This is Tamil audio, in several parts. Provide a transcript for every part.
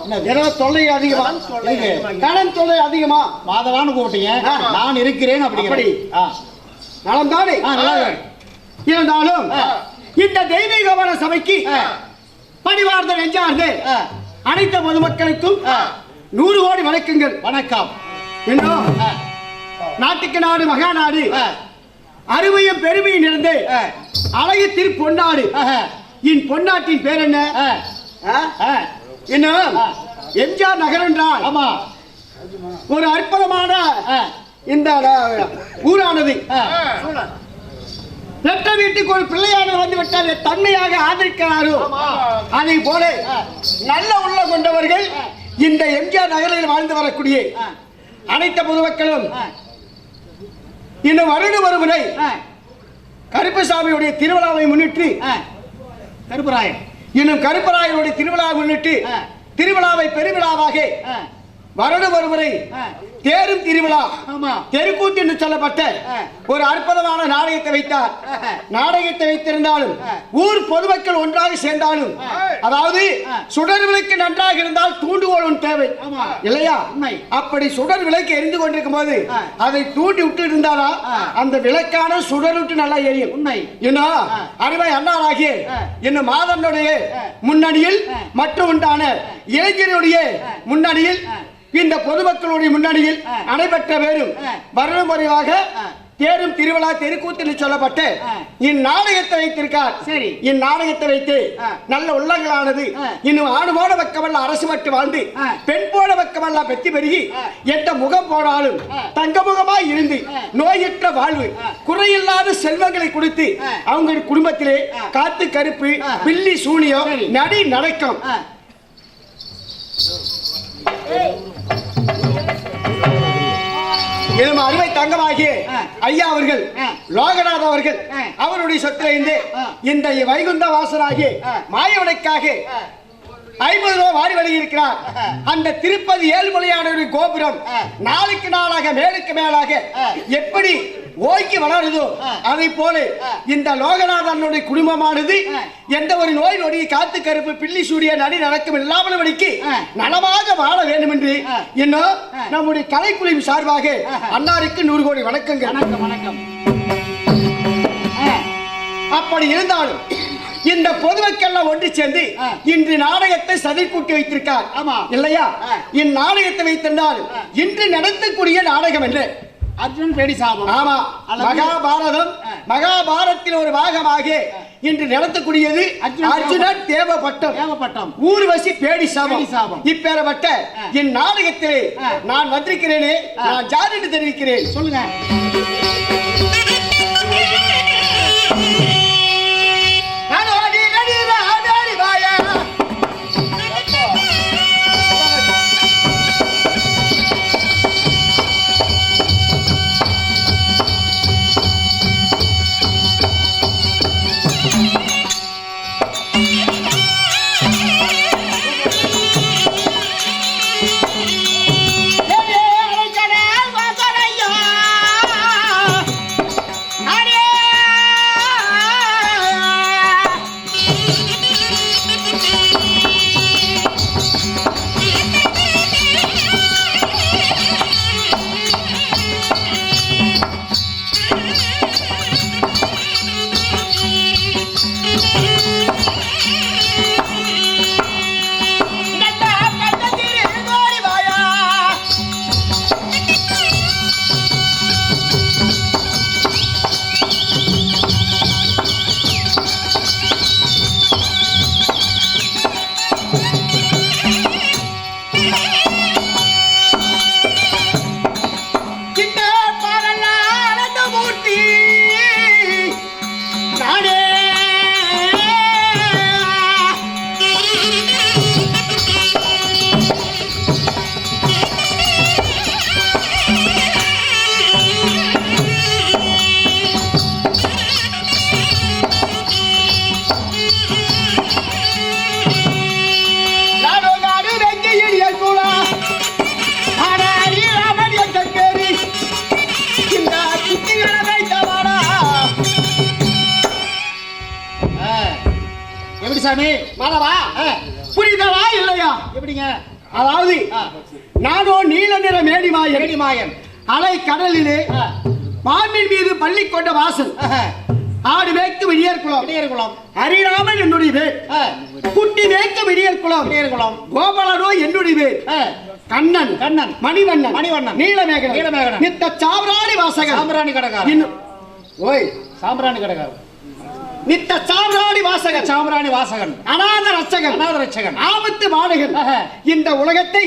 விரவ தொல்லை அதிகமா. கடன் தொல்லை அதிகமா மாதவான்னு கூப்பிட்டீங்க. நான் இருக்கிறேன் அப்படி நலம் தானே. இருந்தாலும். இந்த தெய்வீகமான சபைக்கு. பணிவார்ந்த நெஞ்சார்ந்து. அனைத்து பொதுமக்களுக்கும். நூறு கோடி வணக்கங்கள் வணக்கம் இன்னும். நாட்டுக்கு நாடு மகாநாடு ஆ. அருமையும் பெருமையும் ஆ. அழகு திரு பொன்னாடு. என் பொன்னாட்டின் பேர் என்ன. இன்னும். எம்ஜிஆர் நகர் என்றால் ஆமா ஒரு அற்புதமான. இந்த ஊரானது. பெற்ற வீட்டுக்கு ஒரு பிள்ளையாக வந்து விட்டால் தன்மையாக ஆதரிக்கிறாரோ அதை போல நல்ல உள்ள கொண்டவர்கள் இந்த எம்ஜிஆர் நகரில் வாழ்ந்து வரக்கூடிய. அனைத்து பொதுமக்களும். இன்னும் வருட ஒருமுறை ஆ. கருப்பசாமியுடைய திருவிழாவை முன்னிட்டு. கருப்பராயன் இன்னும் கருப்பராயனுடைய திருவிழாவை முன்னிட்டு. திருவிழாவை பெருவிழாவாக. வருட ஒருமுறை. தேரும் திருவிழா தெருக்கூத்து என்று சொல்லப்பட்ட. ஒரு அற்புதமான நாடகத்தை வைத்தார். நாடகத்தை வைத்திருந்தாலும். ஊர் பொதுமக்கள் ஒன்றாக சேர்ந்தாலும். அதாவது. சுடர் விளக்கு நன்றாக இருந்தால் தூண்டுகோல் ஒன்று தேவை. இல்லையா. அப்படி சுடர் விளக்கு எரிந்து கொண்டிருக்கும் போது. அதை தூண்டி விட்டு இருந்தாரா. அந்த விளக்கான சுடர் விட்டு நல்லா எரியும் உண்மை. என்ன ஆ. அருமை அண்ணாராகிய. என்ன மாதனுடைய. முன்னணியில். மற்றும் உண்டான இளைஞருடைய. முன்னணியில். இந்த பொதுமக்களுடைய முன்னணியில். நடைபெற்ற பேரும். வருடம் முறையாக ஆ. தேரும் திருவிழா தெருக்கூத்து என்று சொல்லப்பட்டு. இந்நாடகத்தை வைத்திருக்கார் சரி. இந்நாடகத்தை வைத்து. நல்ல உள்ளங்களானது. இன்னும் ஆணு போன பக்கமல்ல அரசு பட்டு வாழ்ந்து. பெண் போன பக்கமல்ல பெத்தி பெருகி. எந்த முகம் போனாலும். தங்க முகமாய் இருந்து. நோயற்ற வாழ்வு. குறையில்லாத செல்வங்களை கொடுத்து. அவங்க குடும்பத்திலே. காத்து கருப்பு. பில்லி சூனியம். நடி நடக்கம் ஆ, எனும் அருமை தங்கமாகிய. ஐயா அவர்கள். லோகநாத் அவர்கள். அவருடைய சொத்திலிருந்து. இந்த வைகுந்த வாசனாகிய ஆ. மாயவனுக்காக. ஐம்பது ரூபாய் வாரி வழங்கியிருக்கிறார் ஆ. அந்த திருப்பதி ஏழுமலையான கோபுரம். நாளுக்கு நாளாக மேலுக்கு மேலாக. எப்படி ஓய்க்கு வளருதோ. அதை போல. இந்த லோகநாதனுடைய குடும்பமானது. எந்த ஒரு நோய் நொடியை காத்து கருப்பு பில்லி சூரிய நடி நடக்கும் இல்லாமல் ஆ. நலமாக வாழ வேண்டும் என்று. இன்னும். நம்முடைய கலைக்குழுவின் சார்பாக. அன்னாருக்கு நூறு கோடி வணக்கங்கள் வணக்கம் வணக்கம் அப்படி இருந்தாலும் இந்த பொதுமக்கள் ஒன்று சேர்ந்து. இன்று நாடகத்தை சதி கூட்டி வைத்திருக்கார் ஆமா. இல்லையா ஆ. இந்நாடகத்தை வைத்திருந்தால். இன்று நடத்தக்கூடிய நாடகம் என்று அர்ஜுன் பேடி சாபம் ஆமா மகாபாரதம். மகாபாரத்தில் ஒரு பாகமாக இன்று நடத்தக்கூடியது அர்ஜுனன் தேவப்பட்டம் ஏகப்பட்டம் ஊர்வசி பேடி சாபம் சாபம். இப்பேறப்பட்ட. என் நாடகத்திலே. நான் வந்திருக்கிறேனே. நான் என்று தெரிவிக்கிறேன் சொல்லுங்க அதாவது நானோ நீல நிற மேடிமாயன் பேடி மாயன் அலை கடலிலே பாம்பின் மீது பள்ளி கொண்ட வாசல். ஆடு மேய்க்கு விடியற் குளம். இடையர் குளம். ஹரிராமன் என்னுடைய பேர். குட்டி மேய்க்க விடியற் குளம். இடையர் குளம். கோபாலனோ என்னுடைய பேர். கண்ணன். கண்ணன். மணிவண்ணன். மணிவண்ணன். நீலமேகன் நீலமேகன். நித்த சாம்ராணி வாசகன் சாம்பிராணி கடைக்காரன் இன்னும் ஓய். சாம்பிராணி கடைக்காரன் நித்த சாம்ராணி வாசகன் சாம்பிராணி வாசகன் அநாத ரட்சகன் அநாத ரட்சகன் ஆபத்து மாணகன். இந்த உலகத்தை.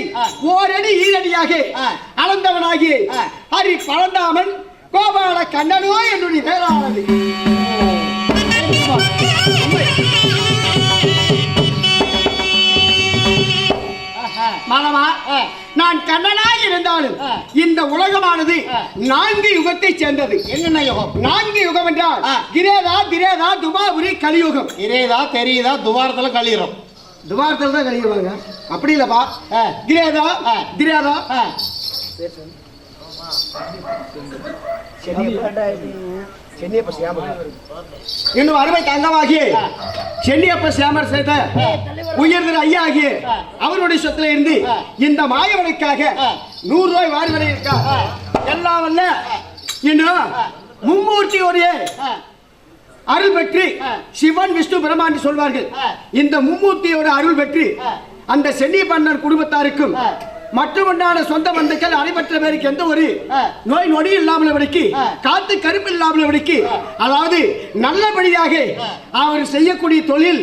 ஓரடி ஈரடியாக. அளந்தவனாகி. ஹரி பழந்தாமன் கோபால கண்ணனோ என்னுடைய பேரானது மாணவா நான் கண்ணனாய் இருந்தாலும். இந்த உலகமானது. நான்கு யுகத்தை சேர்ந்தது. என்னென்ன யுகம்? நான்கு யுகம் என்றால் ஆ. கிரேதா திரேதா துபாபுரி கலியுகம். தெரியுதா தெரியுதா? துவாரத்துல கழியிறோம் துபாரத்தில் தான் கலியுகங்க அப்படி இல்லப்பா. ஆ. கிரேதா ஆ. திரேதா ஆ, இன்னும் அருமை தங்கமாகி சென்னியப்ப சியாமர் செய்த உயர்ந்த ஐயா ஆகிய ஆ. அவருடைய சொத்துல இருந்து. இந்த மாயவனுக்காக. நூறு ரூபாய் வாரி வரை இருக்கா. எல்லாம் வல்ல இன்னும் மும்மூர்த்தியோடைய ஆ, அருள் பெற்று. சிவன் விஷ்ணு பிரம்மாண்டி சொல்வார்கள். இந்த மும்மூர்த்தியோட அருள் பெற்று. அந்த சென்னி பண்ணர் குடும்பத்தாருக்கும் உண்டான சொந்த பந்துக்கள் அனைவற்ற பேருக்கு எந்த ஒரு. நோய் நொடி இல்லாமல் விடைக்கு. காத்து கருப்பு இல்லாமல் விடைக்கு அதாவது நல்லபடியாக அவர் செய்யக்கூடிய தொழில்.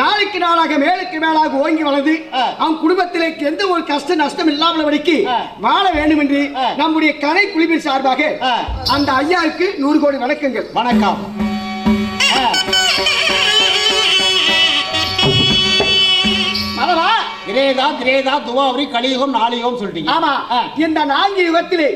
நாளுக்கு நாளாக மேலுக்கு மேலாக ஓங்கி வளர்ந்து. அவன் குடும்பத்திலே எந்த ஒரு கஷ்ட நஷ்டம் இல்லாமல் விடைக்கு. வாழ வேண்டும் என்று. நம்முடைய கலை குழுவின் சார்பாக. அந்த ஐயாவுக்கு நூறு கோடி வணக்கங்கள் வணக்கம் கிரேதா திரேதா துவாவரி கலியுகம் நாளியுகம் சொல்லிட்டீங்க ஆமா. இந்த நான்கு யுகத்திலே.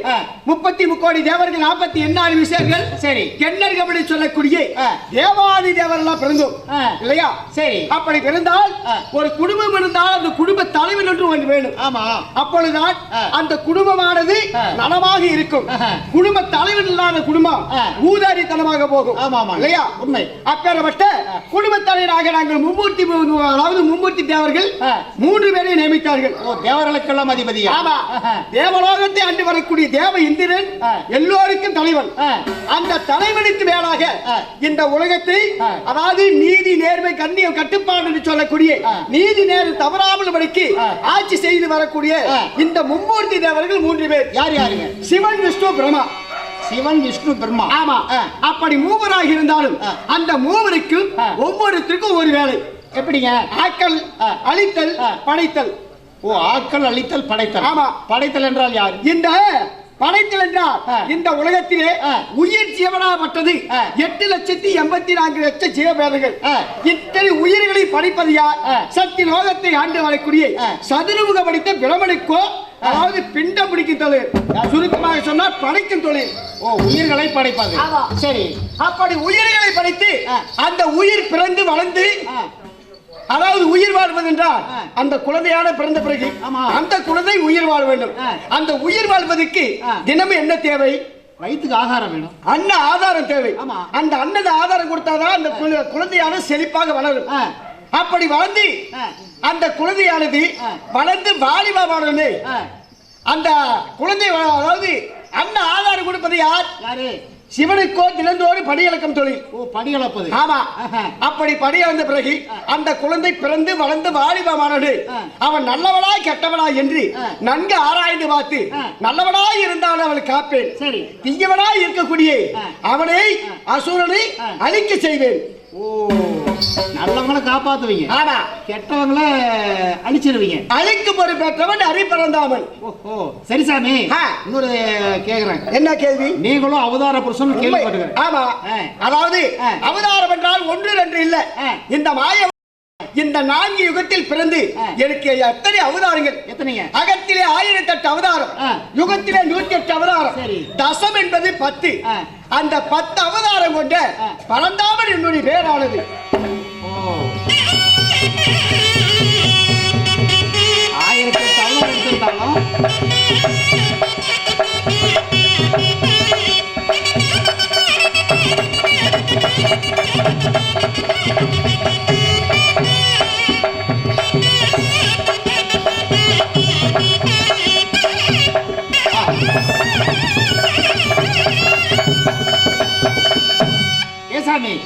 முப்பத்தி முக்கோடி தேவர்கள் நாற்பத்தி எண்ணாறு விஷயங்கள் சரி எண்ணர்கள் சொல்லக்கூடிய ஆ. தேவாதி தேவரெல்லாம் பிறந்தோம். இல்லையா சரி அப்படி பிறந்தால். ஒரு குடும்பம் இருந்தால் அந்த குடும்ப தலைவன் என்று ஒன்று வேணும் ஆமா அப்பொழுதுதான். அந்த குடும்பமானது. நலமாக இருக்கும். குடும்ப தலைவன் இல்லாத குடும்பம். ஊதாரித்தனமாக போகும் ஆமா, ஆமா. இல்லையா உண்மை. அப்பேற்பட்ட குடும்ப தலைவராக நாங்கள் மும்மூர்த்தி அதாவது மும்மூர்த்தி தேவர்கள் ஆ. மூன்று பேரை நியமித்தார்கள் ஓ தேவர்களுக்கெல்லாம் அதிபதியா ஆமா. தேவலோகத்தை ஆண்டு வரக்கூடிய தேவ இந்திரன். எல்லோருக்கும் தலைவன். அந்த தலைவனுக்கு மேலாக. இந்த உலகத்தை. அதாவது நீதி நேர்மை கண்ணியம் கட்டுப்பாடு என்று சொல்லக்கூடிய. நீதி நேர் தவறாமல் படிக்கு. ஆட்சி செய்து வரக்கூடிய. இந்த மும்மூர்த்தி தேவர்கள் மூன்று பேர் யார் யாருங்க சிவன் விஷ்ணு பிரம்மா சிவன் விஷ்ணு பிரம்மா ஆமா. அப்படி மூவராக இருந்தாலும். அந்த மூவருக்கும். ஒவ்வொருத்தருக்கும் ஒரு வேலை எப்படிங்க ஆக்கல் ஆ. அழித்தல். படைத்தல் ஓ ஆட்கள் அழித்தல் படைத்தல் ஆமா. படைத்தல் என்றால் யார் இந்த படைத்தல் என்றால். இந்த உலகத்திலே. உயிர் ஜீவனாகப்பட்டது ஆ. எட்டு லட்சத்தி எண்பத்தி நான்கு லட்சம் ஜீவபேதங்கள். இத்தனை உயிர்களை படைப்பது யார். சக்தி லோகத்தை ஆண்டு வரக்கூடிய. சதுரமுக படித்த பிரமனுக்கோ அதாவது பிண்டம் பிடிக்கும் தொழில் சுருக்கமாக சொன்னால் படைக்கும் தொழில் ஓ உயிர்களை படைப்பது. சரி அப்படி உயிர்களை படைத்து. அந்த உயிர் பிறந்து வளர்ந்து. அதாவது உயிர் வாழ்வது என்றால். அந்த குழந்தையான பிறந்த பிறகு. அந்த குழந்தை உயிர் வாழ வேண்டும். அந்த உயிர் வாழ்வதற்கு. தினமும் என்ன தேவை வயிற்றுக்கு ஆகாரம் வேணும் அன்ன ஆதாரம் தேவை. அந்த அன்னத ஆதாரம் கொடுத்தாதான் அந்த குழ- குழந்தையான செழிப்பாக வளரும். அப்படி வளர்ந்து. அந்த குழந்தையானது. வளர்ந்து வாலிபாவானது ஆ. அந்த குழந்தை அதாவது அன்ன ஆதாரம் கொடுப்பது யார் யாரு சிவனுக்கோ தினந்தோறும் படியலக்கம் தொழில் ஓ படி அளப்பது ஆமா. அப்படி படி வந்த பிறகு அந்த குழந்தை பிறந்து வளர்ந்து வாலிபமானது. அவன் நல்லவனா கெட்டவனா என்று. நன்கு ஆராய்ந்து பார்த்து ஆ. நல்லவனா இருந்தால் அவளை காப்பேன் சரி தீயவனா இருக்கக்கூடிய. அவனை அசுரனை. அழிக்க செய்வேன் ஓ நல்லவங்களை காப்பாத்துவீங்க ஆமா கெட்டவங்கள அழிச்சிருவீங்க அழிக்கு பொறுப்பேற்றவன் அரிபரந்தாமன் ஓஹோ சரி சாமி. இன்னொரு கேக்குறேன் என்ன கேள்வி நீங்களும் அவதார புருஷன். கேள்விப்பட்டுக்கிறேன் ஆமா. அதாவது. அவதாரம் என்றால் ஒன்று ரெண்டு இல்ல. இந்த மாய இந்த நான்கு யுகத்தில் பிறந்து. எனக்கு எத்தனை அவதாரங்கள் எத்தனைங்க அகத்திலே ஆயிரத்தி எட்டு அவதாரம். யுகத்திலே நூத்தி எட்டு அவதாரம். தசம் என்பது பத்து. அந்த பத்து அவதாரம் கொண்ட ஆ. பரந்தாமன் என்னுடைய பேரானது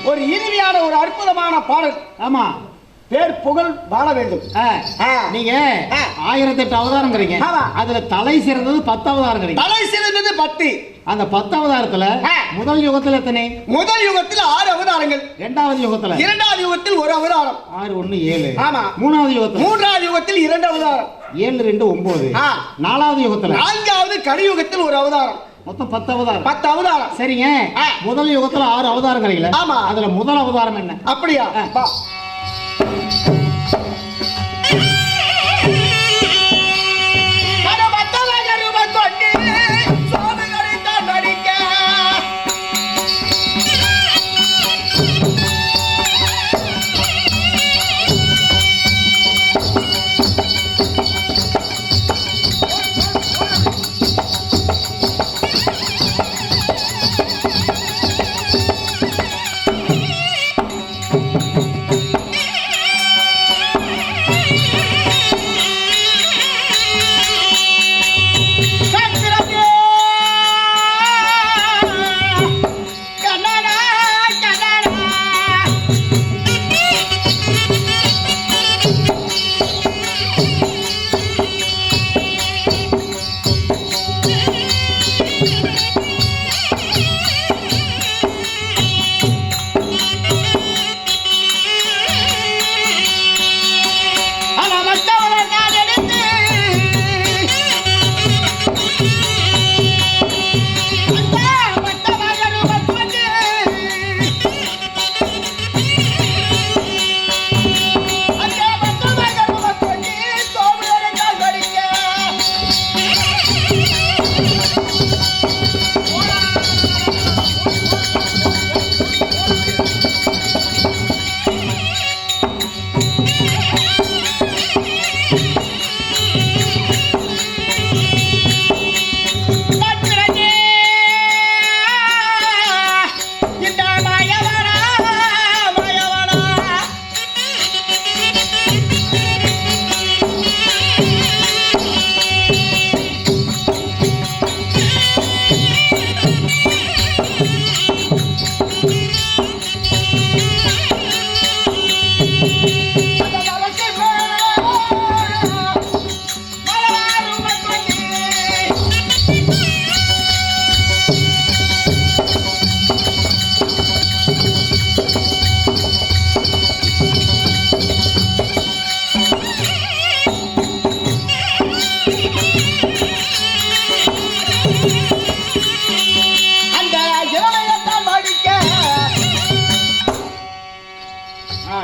ஒரு இனிமையான ஒரு அற்புதமான பாடல் ஆமா பேர் புகழ் வாழ வேண்டும். நீங்க. ஆயிரத்தி எட்டு அவதாரங்கிறீங்க ஆமா. அதுல தலை சிறந்தது பத்து அவதாரங்கிறீங்க தலை சிறந்தது பத்து. அந்த பத்து அவதாரத்துல. முதல் யுகத்துல எத்தனை? முதல் யுகத்தில் ஆறு அவதாரங்கள். இரண்டாவது யுகத்துல? இரண்டாவது யுகத்தில் ஒரு அவதாரம். ஆறு ஒண்ணு ஏழு. ஆமா. மூணாவது யுகத்துல? மூன்றாவது யுகத்தில் இரண்டு அவதாரம். ஏழு ரெண்டு ஒன்பது. நாலாவது யுகத்துல? நான்காவது கலியுகத்தில் ஒரு அவதாரம். மொத்தம் பத்து அவதாரம். பத்து அவதாரம். சரிங்க. முதல் யுகத்துல ஆறு அவதாரங்கிறீங்களா ஆமா. அதுல முதல் அவதாரம் என்ன? அப்படியா?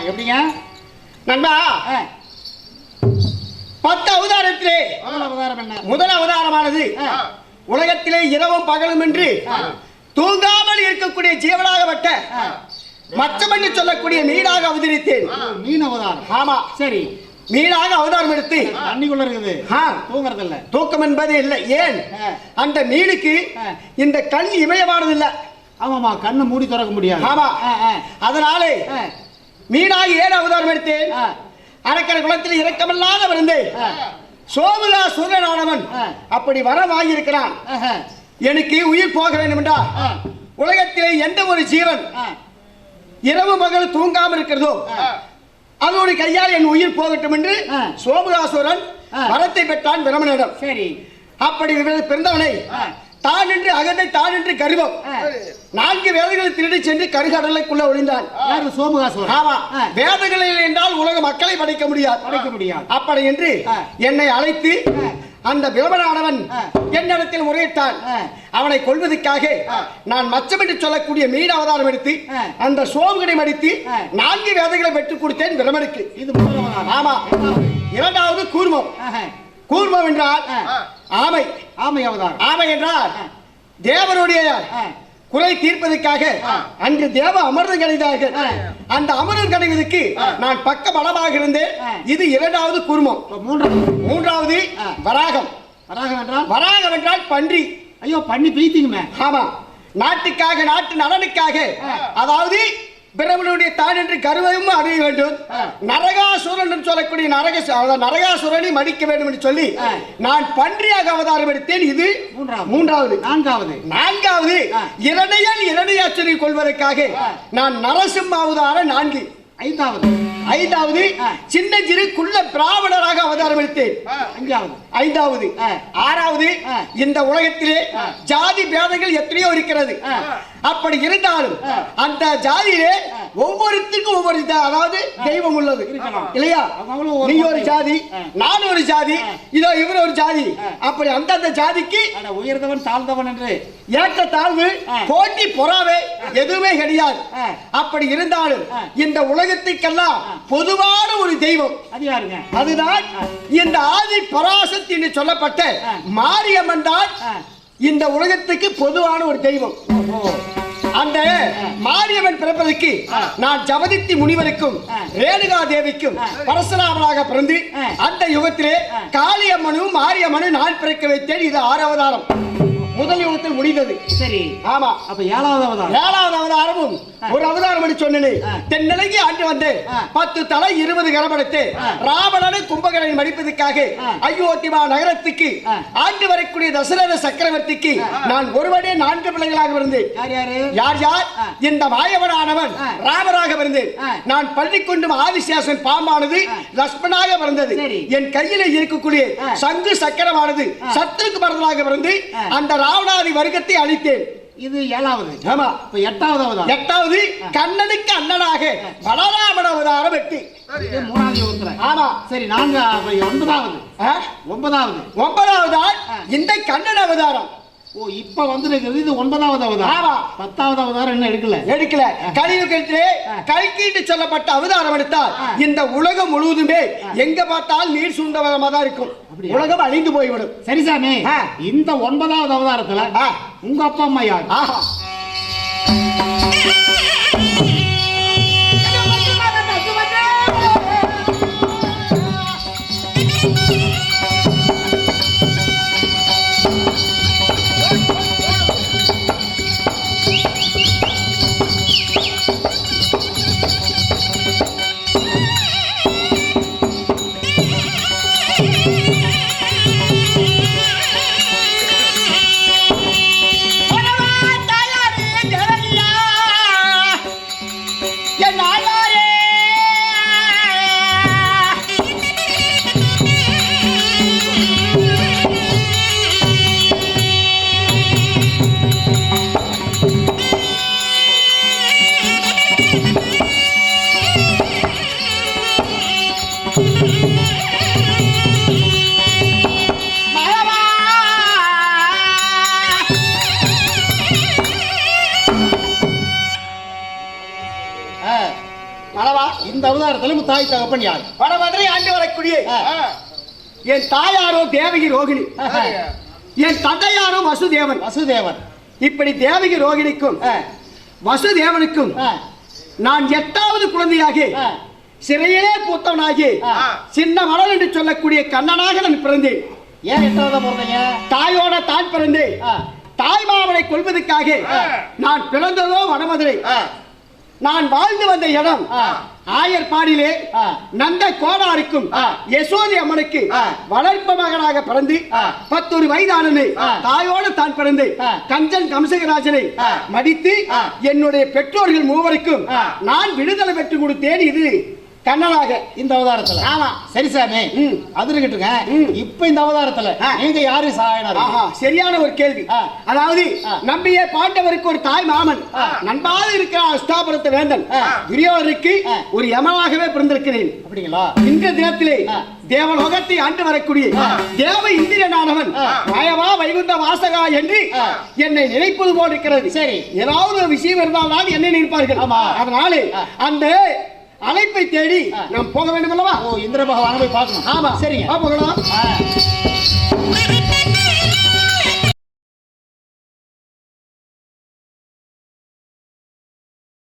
எப்படிங்க? நண்பா பத்து அவதாரத்திலே முதல் அவதாரமானது உலகத்திலே இரவும் பகலும் என்று தூங்காமல் இருக்கக்கூடிய ஜீவனாகப்பட்ட என்று சொல்லக்கூடிய மீனாக அவதரித்தேன். மீன் அவதாரம். ஆமா. சரி. மீனாக அவதாரம் எடுத்து தண்ணிக்குள்ள இருக்குது. தூங்குறது இல்ல தூக்கம் என்பது இல்லை. ஏன். அந்த மீனுக்கு. இந்த கண் இமயமானது இல்ல ஆமாமா கண்ணு மூடி திறக்க முடியாது. ஆமா. அதனாலே ஆ, மீனாக ஏன் அவதாரம் எடுத்தேன்? அரக்கரை குளத்தில் இரக்கமில்லாத இருந்தேன் ஆ, சோமுகா சூரனானவன். அப்படி வரம் வாங்கியிருக்கிறான் எனக்கு உயிர் போக வேண்டும் என்றால் உலகத்திலே எந்த ஒரு ஜீவன் இரவு பகல் தூங்காமல் இருக்கிறதோ. அதோட கையால் என் உயிர் போகட்டும் என்று ஆ. வரத்தை பெற்றான் பிரமனிடம் சரி. அப்படி பிறந்தவனை. தான் என்று அகந்தை தான் என்று கருவம். நான்கு வேதங்களை திருடி சென்று கருகடலுக்குள்ள ஒளிந்தான் சோமுகாசுவரன் ஆமா. வேதங்களில் என்றால் உலக மக்களை படைக்க முடியாது படைக்க முடியாது அப்படி என்று. என்னை அழைத்து. அந்த ஆ. என்னிடத்தில் முறையிட்டான். அவனை கொள்வதற்காக. நான் மச்சம் என்று சொல்லக்கூடிய மீன் அவதாரம் எடுத்து. அந்த சோமுகனை மடித்து. நான்கு வேதங்களை பெற்றுக் கொடுத்தேன் பிரமனுக்கு இது ஆமா இரண்டாவது. கூர்மம் கூர்மம் என்றால். ஆமை. ஆமை அவதாரம். ஆமை என்றால். தேவனுடைய குறை தீர்ப்பதற்காக. அன்று தேவ அமர்தம் கிடைத்தார்கள். அந்த அமர்தம் கிடைவதற்கு நான் பக்க பலமாக இருந்தேன். இது இரண்டாவது கூர்மம். மூன்றாவது. வராகம். வராகம் என்றால்? வராகம் என்றால் பன்றி. ஐயோ பண்ணி பீத்திங்குமே ஆமா. நாட்டுக்காக நாட்டு நலனுக்காக. அதாவது பிரமனுடைய தான் என்று கருவையும் அறிய வேண்டும். நரகாசுரன் என்று சொல்லக்கூடிய நரக நரகாசுரனை மடிக்க வேண்டும் என்று சொல்லி. நான் பன்றியாக அவதாரம் எடுத்தேன் இது மூன்றாவது நான்காவது நான்காவது. இரணையால் இரணையாச்சனை கொள்வதற்காக ஆ. நான் நரசிம்ம அவதாரம் நான்கு ஐந்தாவது ஐந்தாவது. சின்ன சிறு குள்ள பிராமணராக அவதாரம் எடுத்தேன் அஞ்சாவது ஐந்தாவது. ஆறாவது. இந்த உலகத்திலே. ஜாதி பேதங்கள் எத்தனையோ இருக்கிறது. அப்படி இருந்தாலும். அந்த ஜாதியிலே ஒவ்வொருத்துக்கும் ஒவ்வொரு அதாவது தெய்வம் உள்ளது. இல்லையா நீ ஒரு. ஜாதி. நான் ஒரு ஜாதி. இதோ இவர் ஒரு ஜாதி. அப்படி அந்தந்த ஜாதிக்கு உயர்ந்தவன் தாழ்ந்தவன் என்று ஏற்ற தாழ்வு. போட்டி பொறாமை எதுவுமே கிடையாது. அப்படி இருந்தாலும். இந்த உலகத்துக்கெல்லாம். பொதுவான ஒரு தெய்வம் அதுதான். இந்த ஆதி பராசக்தி என்று சொல்லப்பட்ட. மாரியம்மன் தான். இந்த உலகத்துக்கு பொதுவான ஒரு தெய்வம் அந்த மாரியம்மன் பிறப்பதற்கு. நான் ஜபதித்தி முனிவருக்கும். ரேணுகா தேவிக்கும். பரசுராமனாக பிறந்து. அந்த யுகத்திலே. காளியம்மனும் மாரியம்மனும் நான் பிறக்க வைத்தேன் இது ஆறு அவதாரம் முதல் முடிந்தது சரி ஆமா அப்ப ஏழாவது அவதாரம் ஏழாவது அவதாரமும் ஒரு அவதாரம் என்று சொன்னேனே ஆ. தென்னிலங்கி ஆண்டு வந்து. பத்து தலை இருபது கரமடைத்து ஆ. ராவணனை கும்பகரனை மடிப்பதற்காக. அயோத்திமா நகரத்துக்கு. ஆண்டு வரக்கூடிய தசரத சக்கரவர்த்திக்கு நான் ஒருவனே நான்கு பிள்ளைகளாக இருந்தேன் யார் யாரு. இந்த மாயவனானவன். ராமராக ஆ. நான் பள்ளிக்கொண்டும் ஆதிசேஷன் பாம்பானது. லக்ஷ்மணாக பிறந்தது. என் கையில இருக்கக்கூடிய. சங்கு சக்கரமானது. சத்துருக்கு பிறந்ததாக பிறந்து. அந்த ராவணாதி வர்க்கத்தை அழித்தேன். இது ஏழாவது. ஆமா. இப்ப எட்டாவது அவதாரம் எட்டாவது கண்ணனுக்கு அண்ணனாக பலராமன் அவதாரம் எட்டு இது மூணாவது யுகத்துல ஆமா. சரி நாங்க அப்ப ஒன்பதாவது? ஒன்பதாவது. ஒன்பதாவது. இந்த கண்ணன் அவதாரம். ஓ இப்ப வந்துருக்கிறது இது ஒன்பதாவது அவதாரம். பத்தாவது அவதாரம் என்ன எடுக்கல எடுக்கல கலியுகத்திலே ஆ. கல்கீட்டு சொல்லப்பட்ட அவதாரம் எடுத்தால். இந்த உலகம் முழுவதுமே எங்க பார்த்தால் நீர் சூழ்ந்தவரமா தான் இருக்கும்? உலகம் அழிந்து போய்விடும் சரி சாமி. இந்த ஒன்பதாவது அவதாரத்துல. உங்க அப்பா அம்மா யார் வடமதுரை ஆண்டு வரக்கூடிய. என் தாயாரோ தேவகி ரோகிணி என் தந்தையாரோ வசுதேவன் வசுதேவன் இப்படி தேவகி ரோகிணிக்கும். வசுதேவனுக்கும். நான் எட்டாவது குழந்தையாகி. சிறையிலே பூத்தவனாகி. சின்ன மலர் என்று சொல்லக்கூடிய கண்ணனாக நான் பிறந்தேன் ஏன் எட்டாவதா பிறந்தீங்க தாயோட தான் பிறந்தேன். தாய் மாமனை கொள்வதற்காக நான் பிறந்ததோ வடமதுரை ஆ. நான் வாழ்ந்து வந்த இடம் ஆ. ஆயர்பாடியிலே ஆ. நந்த கோடாருக்கும். யசோதி அம்மனுக்கு. வளர்ப்பு மகனாக பிறந்து. பத்தொரு வயதானது ஆ. தாயோடு தான் பிறந்து. கஞ்சன் கம்சகராஜனை ஆ. என்னுடைய பெற்றோர்கள் மூவருக்கும். நான் விடுதலை பெற்று கொடுத்தேன் இது கண்ணனாக இந்த அவதாரத்துல ஆமா. சரி சாமி ம். அது இருக்கட்டுங்க ம். இப்ப இந்த அவதாரத்துல. நீங்க யாரு சாயனர் சரியான ஒரு கேள்வி. அதாவது. நம்பிய பாண்டவருக்கு ஒரு தாய் மாமன். நண்பாக இருக்கிற அஷ்டாபுரத்து வேந்தன் ஆ. ஒரு யமனாகவே பிறந்திருக்கிறேன் அப்படிங்களா இந்த தினத்திலே. தேவலோகத்தை ஆண்டு வரக்கூடிய. தேவ இந்திரனானவன். மயவா வைகுந்த வாசகா என்று. என்னை நினைப்பது போல் இருக்கிறது சரி. ஏதாவது ஒரு விஷயம் இருந்தால் என்னை நினைப்பார்கள். அதனால. அந்த அழைப்பை தேடி. நாம் போக வேண்டும் அல்லவா? ஓ இந்திர பகவான போய் பார்க்கணும். ஆமா. சரிங்க. வா போகலாம்.